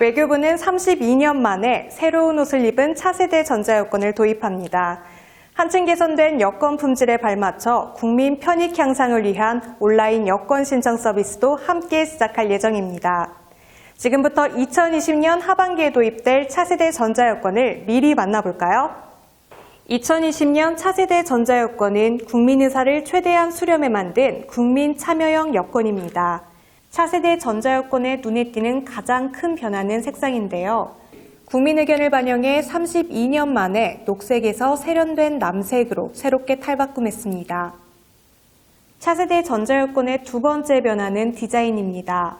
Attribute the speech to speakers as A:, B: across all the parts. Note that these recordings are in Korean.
A: 외교부는 32년 만에 새로운 옷을 입은 차세대 전자여권을 도입합니다. 한층 개선된 여권 품질에 발맞춰 국민 편익 향상을 위한 온라인 여권 신청 서비스도 함께 시작할 예정입니다. 지금부터 2020년 하반기에 도입될 차세대 전자여권을 미리 만나볼까요? 2020년 차세대 전자여권은 국민 의사를 최대한 수렴해 만든 국민 참여형 여권입니다. 차세대 전자여권의 눈에 띄는 가장 큰 변화는 색상인데요. 국민 의견을 반영해 32년 만에 녹색에서 세련된 남색으로 새롭게 탈바꿈했습니다. 차세대 전자여권의 두 번째 변화는 디자인입니다.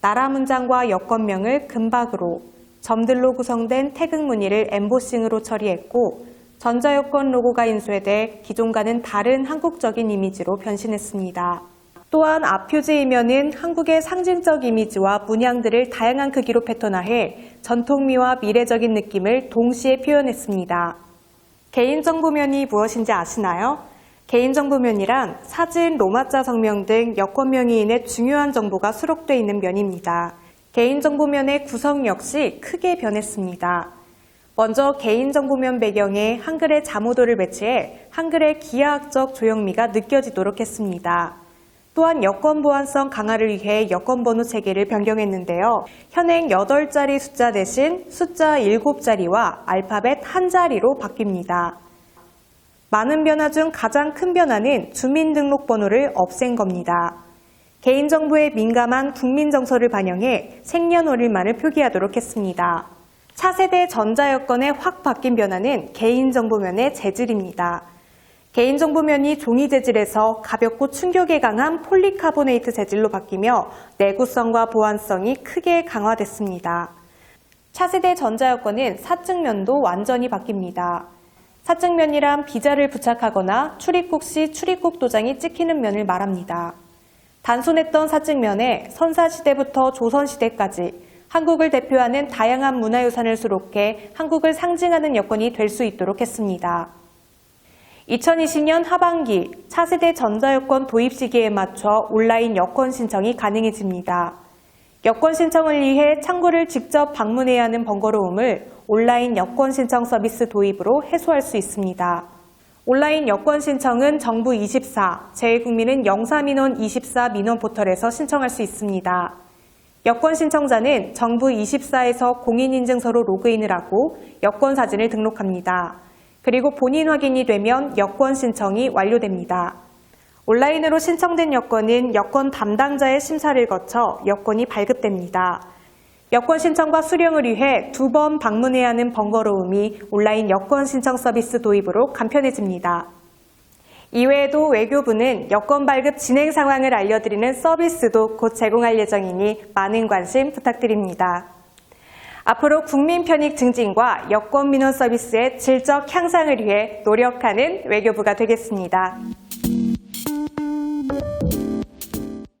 A: 나라 문장과 여권명을 금박으로, 점들로 구성된 태극 무늬를 엠보싱으로 처리했고, 전자여권 로고가 인쇄돼 기존과는 다른 한국적인 이미지로 변신했습니다. 또한 앞표지 이면은 한국의 상징적 이미지와 문양들을 다양한 크기로 패턴화해 전통미와 미래적인 느낌을 동시에 표현했습니다. 개인정보면이 무엇인지 아시나요? 개인정보면이란 사진, 로마자 성명 등 여권 명의인의 중요한 정보가 수록되어 있는 면입니다. 개인정보면의 구성 역시 크게 변했습니다. 먼저 개인정보면 배경에 한글의 자모도를 배치해 한글의 기하학적 조형미가 느껴지도록 했습니다. 또한 여권 보안성 강화를 위해 여권 번호 체계를 변경했는데요. 현행 8자리 숫자 대신 숫자 7자리와 알파벳 한 자리로 바뀝니다. 많은 변화 중 가장 큰 변화는 주민등록번호를 없앤 겁니다. 개인정보에 민감한 국민 정서를 반영해 생년월일만을 표기하도록 했습니다. 차세대 전자여권에 확 바뀐 변화는 개인정보면의 재질입니다. 개인정보면이 종이 재질에서 가볍고 충격에 강한 폴리카보네이트 재질로 바뀌며 내구성과 보안성이 크게 강화됐습니다. 차세대 전자여권은 사증면도 완전히 바뀝니다. 사증면이란 비자를 부착하거나 출입국 시 출입국 도장이 찍히는 면을 말합니다. 단순했던 사증면에 선사시대부터 조선시대까지 한국을 대표하는 다양한 문화유산을 수록해 한국을 상징하는 여건이 될 수 있도록 했습니다. 2020년 하반기 차세대 전자여권 도입 시기에 맞춰 온라인 여권 신청이 가능해집니다. 여권 신청을 위해 창구를 직접 방문해야 하는 번거로움을 온라인 여권 신청 서비스 도입으로 해소할 수 있습니다. 온라인 여권 신청은 정부 24, 재외국민은 영사민원 24 민원 포털에서 신청할 수 있습니다. 여권 신청자는 정부 24에서 공인인증서로 로그인을 하고 여권 사진을 등록합니다. 그리고 본인 확인이 되면 여권 신청이 완료됩니다. 온라인으로 신청된 여권은 여권 담당자의 심사를 거쳐 여권이 발급됩니다. 여권 신청과 수령을 위해 두 번 방문해야 하는 번거로움이 온라인 여권 신청 서비스 도입으로 간편해집니다. 이외에도 외교부는 여권 발급 진행 상황을 알려드리는 서비스도 곧 제공할 예정이니 많은 관심 부탁드립니다. 앞으로 국민 편익 증진과 여권 민원 서비스의 질적 향상을 위해 노력하는 외교부가 되겠습니다.